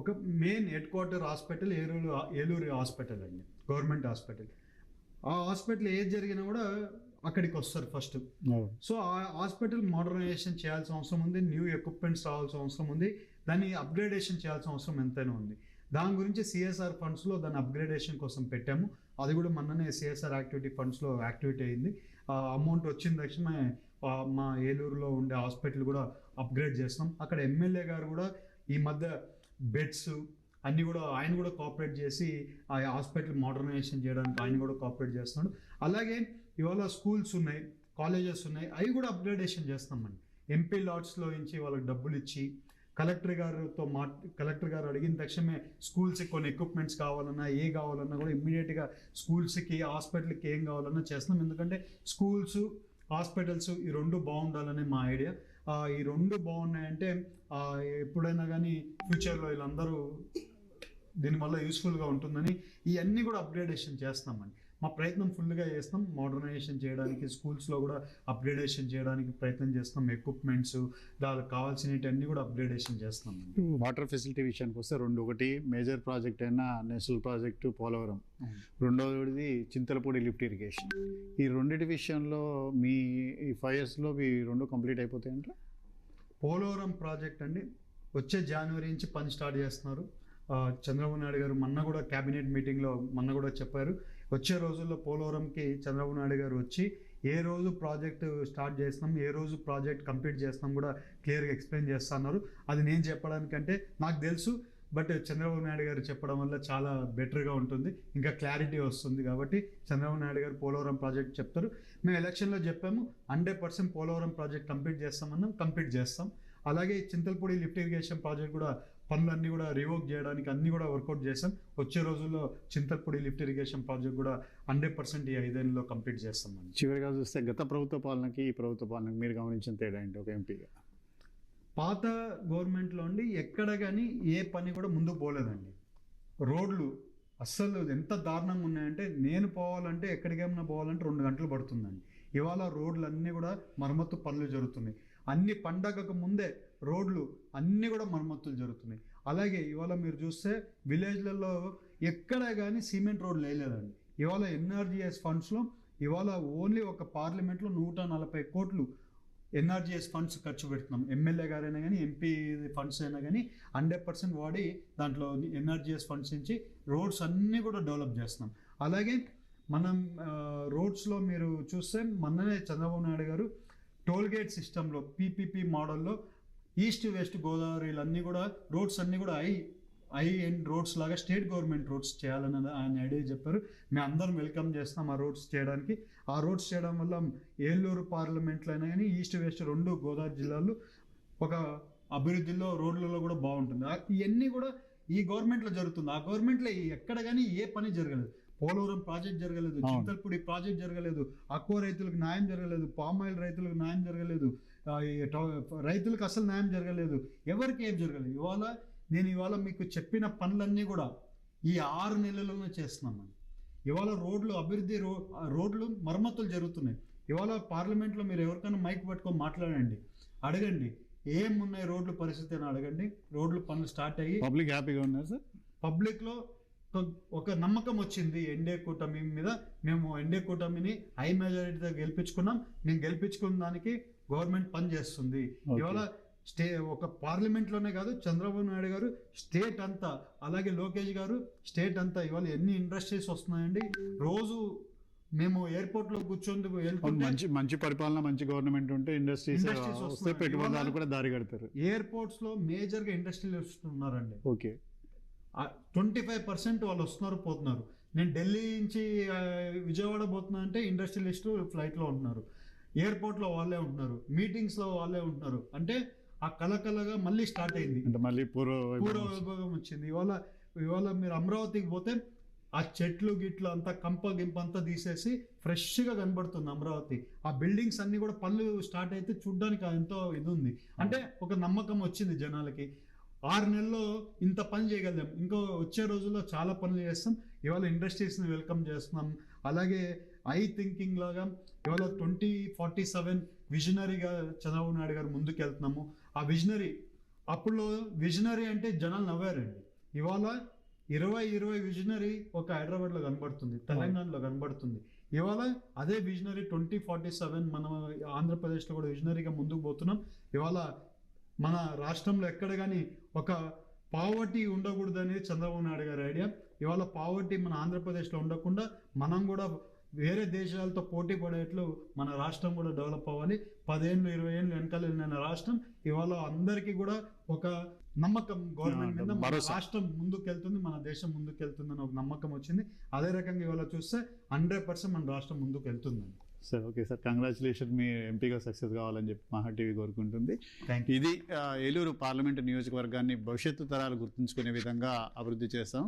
ఒక main head quarter hospital Eluru Eluru hospital అండి గవర్నమెంట్ హాస్పిటల్. ఆ హాస్పిటల్ ఏది జరిగినా కూడా అక్కడికి వస్తారు ఫస్ట్. సో ఆ హాస్పిటల్ మోడర్నైజేషన్ చేయాల్సిన అవసరం ఉంది న్యూ ఎక్విప్మెంట్స్ రావాల్సిన అవసరం ఉంది దాన్ని అప్గ్రేడేషన్ చేయాల్సిన అవసరం ఎంతైనా ఉంది. దాని గురించి సిఎస్ఆర్ ఫండ్స్లో దాని అప్గ్రేడేషన్ కోసం పెట్టాము. అది కూడా మొన్ననే సిఎస్ఆర్ యాక్టివిటీ ఫండ్స్లో యాక్టివిటీ అయింది. ఆ అమౌంట్ వచ్చిన తక్షణమే మా ఏలూరులో ఉండే హాస్పిటల్ కూడా అప్గ్రేడ్ చేస్తాం. అక్కడ ఎమ్మెల్యే గారు కూడా ఈ మధ్య బెడ్స్ అన్నీ కూడా ఆయన కూడా కోఆపరేట్ చేసి ఆ హాస్పిటల్ మోడర్నైజేషన్ చేయడానికి ఆయన కూడా కోఆపరేట్ చేస్తున్నాడు. అలాగే ఇవాళ స్కూల్స్ ఉన్నాయి కాలేజెస్ ఉన్నాయి అవి కూడా అప్గ్రేడేషన్ చేస్తామండి. ఎంపీ లాట్స్లో నుంచి వాళ్ళకి డబ్బులు ఇచ్చి కలెక్టర్ గారితో మా కలెక్టర్ గారు అడిగిన తక్షణమే స్కూల్స్కి కొన్ని ఎక్విప్మెంట్స్ కావాలన్నా ఏ కావాలన్నా కూడా ఇమ్మీడియట్గా స్కూల్స్కి హాస్పిటల్కి ఏం కావాలన్నా చేస్తున్నాం ఎందుకంటే స్కూల్స్ హాస్పిటల్స్ ఈ రెండు బాగుండాలని మా ఐడియా. ఈ రెండు బాగున్నాయంటే ఎప్పుడైనా కానీ ఫ్యూచర్లో వీళ్ళందరూ దీనివల్ల యూస్ఫుల్గా ఉంటుందని ఇవన్నీ కూడా అప్గ్రేడేషన్ చేస్తామండి. మా ప్రయత్నం ఫుల్గా చేస్తాం. మోడర్నైజేషన్ చేయడానికి స్కూల్స్లో కూడా అప్గ్రేడేషన్ చేయడానికి ప్రయత్నం చేస్తాం. ఎక్విప్మెంట్స్ దానికి కావాల్సినవన్నీ కూడా అప్గ్రేడేషన్ చేస్తామండి వాటర్ ఫెసిలిటీ విషయానికి వస్తే రెండు ఒకటి మేజర్ ప్రాజెక్ట్ అయినా నేషనల్ ప్రాజెక్టు పోలవరం. రెండవది చింతలపూడి లిఫ్ట్ ఇరిగేషన్. ఈ రెండింటి విషయంలో మీ ఈ ఫైవ్ ఇయర్స్లో మీ రెండు కంప్లీట్ అయిపోతాయంటే పోలవరం ప్రాజెక్ట్ అండి. వచ్చే జనవరి నుంచి పని స్టార్ట్ చేస్తున్నారు. చంద్రబాబు నాయుడు గారు మొన్న కూడా క్యాబినెట్ మీటింగ్లో మొన్న కూడా చెప్పారు. వచ్చే రోజుల్లో పోలవరంకి చంద్రబాబు నాయుడు గారు వచ్చి ఏ రోజు ప్రాజెక్ట్ స్టార్ట్ చేస్తున్నాం ఏ రోజు ప్రాజెక్ట్ కంప్లీట్ చేస్తున్నాం కూడా క్లియర్గా ఎక్స్ప్లెయిన్ చేస్తున్నారు అది నేను చెప్పడానికంటే నాకు తెలుసు బట్ చంద్రబాబు నాయుడు గారు చెప్పడం వల్ల చాలా బెటర్గా ఉంటుంది. ఇంకా క్లారిటీ వస్తుంది కాబట్టి చంద్రబాబు నాయుడు గారు పోలవరం ప్రాజెక్ట్ చెప్తారు. మేము ఎలక్షన్లో చెప్పాము hundred percent Polavaram project complete చేస్తామన్నాం complete చేస్తాం. అలాగే చింతలపూడి లిఫ్ట్ ఇరిగేషన్ ప్రాజెక్ట్ కూడా పనులన్నీ కూడా రివోక్ చేయడానికి అన్ని కూడా వర్కౌట్ చేస్తాం. వచ్చే రోజుల్లో చింతలపూడి లిఫ్ట్ ఇరిగేషన్ ప్రాజెక్ట్ కూడా హండ్రెడ్ పర్సెంట్ ఈ ఐదేళ్ళలో కంప్లీట్ చేస్తామండి చివరిగా చూస్తే గత ప్రభుత్వ పాలనకి ఈ ప్రభుత్వ పాలనకి మీరు గమనించిన తేడా ఏంటి? ఒక ఎంపీగా పాత గవర్నమెంట్లో ఉండి ఎక్కడ కానీ ఏ పని కూడా ముందుకు పోలేదండి. రోడ్లు అస్సలు ఎంత దారుణంగా ఉన్నాయంటే నేను పోవాలంటే ఎక్కడికైనా పోవాలంటే రెండు గంటలు పడుతుందండి. ఇవాళ రోడ్లు అన్నీ కూడా మరమ్మతు పనులు జరుగుతున్నాయి. అన్ని పండగకు ముందే రోడ్లు అన్నీ కూడా మరమ్మతులు జరుగుతున్నాయి. అలాగే ఇవాళ మీరు చూస్తే విలేజ్లలో ఎక్కడ కానీ సిమెంట్ రోడ్లు వేయలేదండి. ఇవాళ ఎన్ఆర్జీఎస్ ఫండ్స్లో ఇవాళ ఓన్లీ ఒక పార్లమెంట్లో నూట నలభై కోట్లు ఎన్ఆర్జీఎస్ ఫండ్స్ ఖర్చు పెడుతున్నాం. ఎమ్మెల్యే గారైనా కానీ ఎంపీ ఫండ్స్ అయినా కానీ హండ్రెడ్ పర్సెంట్ వాడి దాంట్లో ఎన్ఆర్జీఎస్ ఫండ్స్ నుంచి రోడ్స్ అన్నీ కూడా డెవలప్ చేస్తున్నాం. అలాగే మనం రోడ్స్లో మీరు చూస్తే మొన్ననే చంద్రబాబు నాయుడు గారు టోల్ గేట్ సిస్టంలో పీపీపీ మోడల్లో ఈస్ట్ వెస్ట్ గోదావరిలన్నీ కూడా రోడ్స్ అన్నీ కూడా ఐ ఐ ఎండ్ రోడ్స్ లాగా స్టేట్ గవర్నమెంట్ రోడ్స్ చేయాలని ఆయన ఐడియా చెప్పారు. మేము అందరం వెల్కమ్ చేస్తాం ఆ రోడ్స్ చేయడానికి. ఆ రోడ్స్ చేయడం వల్ల ఏలూరు పార్లమెంట్లో అయినా కానీ ఈస్ట్ వెస్ట్ రెండు గోదావరి జిల్లాలు ఒక అభివృద్ధిలో రోడ్లలో కూడా బాగుంటుంది. ఇవన్నీ కూడా ఈ గవర్నమెంట్లో జరుగుతుంది. ఆ గవర్నమెంట్లో ఎక్కడ కానీ ఏ పని జరగలేదు. పోలవరం ప్రాజెక్ట్ జరగలేదు. చింతలపూడి ప్రాజెక్ట్ జరగలేదు అక్కువ రైతులకు న్యాయం జరగలేదు పామాయిల్ రైతులకు న్యాయం జరగలేదు రైతులకు అసలు న్యాయం జరగలేదు. ఎవరికి ఏం జరగలేదు? ఇవాళ నేను ఇవాళ మీకు చెప్పిన పనులన్నీ కూడా ఈ ఆరు నెలల్లోనే చేస్తున్నామని ఇవాళ రోడ్లు అభివృద్ధి రో రోడ్లు మరమ్మతులు జరుగుతున్నాయి. ఇవాళ పార్లమెంట్లో మీరు ఎవరికైనా మైక్ పట్టుకొని మాట్లాడండి. అడగండి ఏం ఉన్నాయి రోడ్ల పరిస్థితి అని అడగండి. రోడ్లు పనులు స్టార్ట్ అయ్యి పబ్లిక్ హ్యాపీగా ఉన్నారు సార్? పబ్లిక్లో ఒక- ఒక నమ్మకం వచ్చింది ఎన్డీఏ కూటమి మీద. మేము ఎన్డీఏ కూటమిని హై మెజారిటీతో గెలిపించుకున్నాం. మేము గెలిపించుకున్న దానికి గవర్నమెంట్ పని చేస్తుంది. ఇవాళ స్టే ఒక పార్లమెంట్లోనే కాదు చంద్రబాబు నాయుడు గారు స్టేట్ అంతా అలాగే లోకేష్ గారు స్టేట్ అంతా ఇవాళ ఎన్ని ఇండస్ట్రీస్ వస్తున్నాయండి? రోజు మేము ఎయిర్పోర్ట్లో కూర్చొని అవును, వెళ్తుంటే మంచి మంచి పరిపాలన మంచి గవర్నమెంట్ ఉంటే ఇండస్ట్రీస్ వస్తే. పెట్టుబడిదారులు కూడా దారి కడతారు. ఎయిర్పోర్ట్స్లో మేజర్గా ఇండస్ట్రియలిస్ట్ ఉన్నారండి ఓకే. ట్వంటీ ఫైవ్ పర్సెంట్ వాళ్ళు వస్తున్నారు పోతున్నారు. నేను ఢిల్లీ నుంచి విజయవాడ పోతున్నా అంటే ఇండస్ట్రియలిస్ట్ ఫ్లైట్లో ఉంటున్నారు. ఎయిర్పోర్ట్లో వాళ్ళే ఉంటున్నారు. మీటింగ్స్లో వాళ్ళే ఉంటున్నారు. అంటే ఆ కలకలగా మళ్ళీ స్టార్ట్ అయింది. అంటే మళ్ళీ పూర్వ పూర్వ వైభోగం వచ్చింది. ఇవాళ ఇవాళ మీరు అమరావతికి పోతే ఆ చెట్లు గిట్లు అంతా కంప గింప అంతా తీసేసి ఫ్రెష్గా కనబడుతుంది అమరావతి. ఆ బిల్డింగ్స్ అన్ని కూడా పనులు స్టార్ట్ అయితే చూడ్డానికి ఎంతో ఇది ఉంది అంటే ఒక నమ్మకం వచ్చింది జనాలకి. ఆరు నెలల్లో ఇంత పని చేయగలం ఇంకో వచ్చే రోజుల్లో చాలా పనులు చేస్తాం. ఇవాళ ఇండస్ట్రీస్ని వెల్కమ్ చేస్తున్నాం. అలాగే ఐ థింకింగ్ లాగా ఇవాళ ట్వంటీ ఫార్టీ సెవెన్ విజనరీగా చంద్రబాబు నాయుడు గారు ముందుకు వెళ్తున్నాము ఆ విజనరీ అప్పుడు విజనరీ అంటే జనాలు నవ్వారండి. ఇవాళ ఇరవై ఇరవై విజనరీ ఒక హైదరాబాద్లో కనబడుతుంది తెలంగాణలో కనబడుతుంది. ఇవాళ అదే విజనరీ ట్వంటీ ఫార్టీ సెవెన్ మనం ఆంధ్రప్రదేశ్లో కూడా విజనరీగా ముందుకు పోతున్నాం. ఇవాళ మన రాష్ట్రంలో ఎక్కడ కానీ ఒక పావర్టీ ఉండకూడదు అనేది చంద్రబాబు నాయుడు గారి ఐడియా. ఇవాళ పావర్టీ మన ఆంధ్రప్రదేశ్లో ఉండకుండా మనం కూడా వేరే దేశాలతో పోటీ పడేట్లు మన రాష్ట్రం కూడా డెవలప్ అవ్వాలి. పదేళ్ళు ఇరవై ఏళ్ళు వెనకాల వెళ్ళిన రాష్ట్రం. ఇవాళ అందరికీ కూడా ఒక నమ్మకం గవర్నమెంట్ మీద మన. రాష్ట్రం ముందుకు వెళ్తుంది మన దేశం ముందుకు వెళ్తుంది అని ఒక నమ్మకం వచ్చింది. అదే రకంగా ఇవాళ చూస్తే హండ్రెడ్ పర్సెంట్ మన రాష్ట్రం ముందుకు వెళ్తుందండి సార్ ఓకే సార్. కంగ్రాచులేషన్ మీ ఎంపీగా సక్సెస్ కావాలని చెప్పి మహా టీవీ కోరుకుంటుంది. థ్యాంక్ యూ ఇది ఏలూరు పార్లమెంటు నియోజకవర్గాన్ని భవిష్యత్తు తరాలు గుర్తుంచుకునే విధంగా అభివృద్ధి చేస్తాం.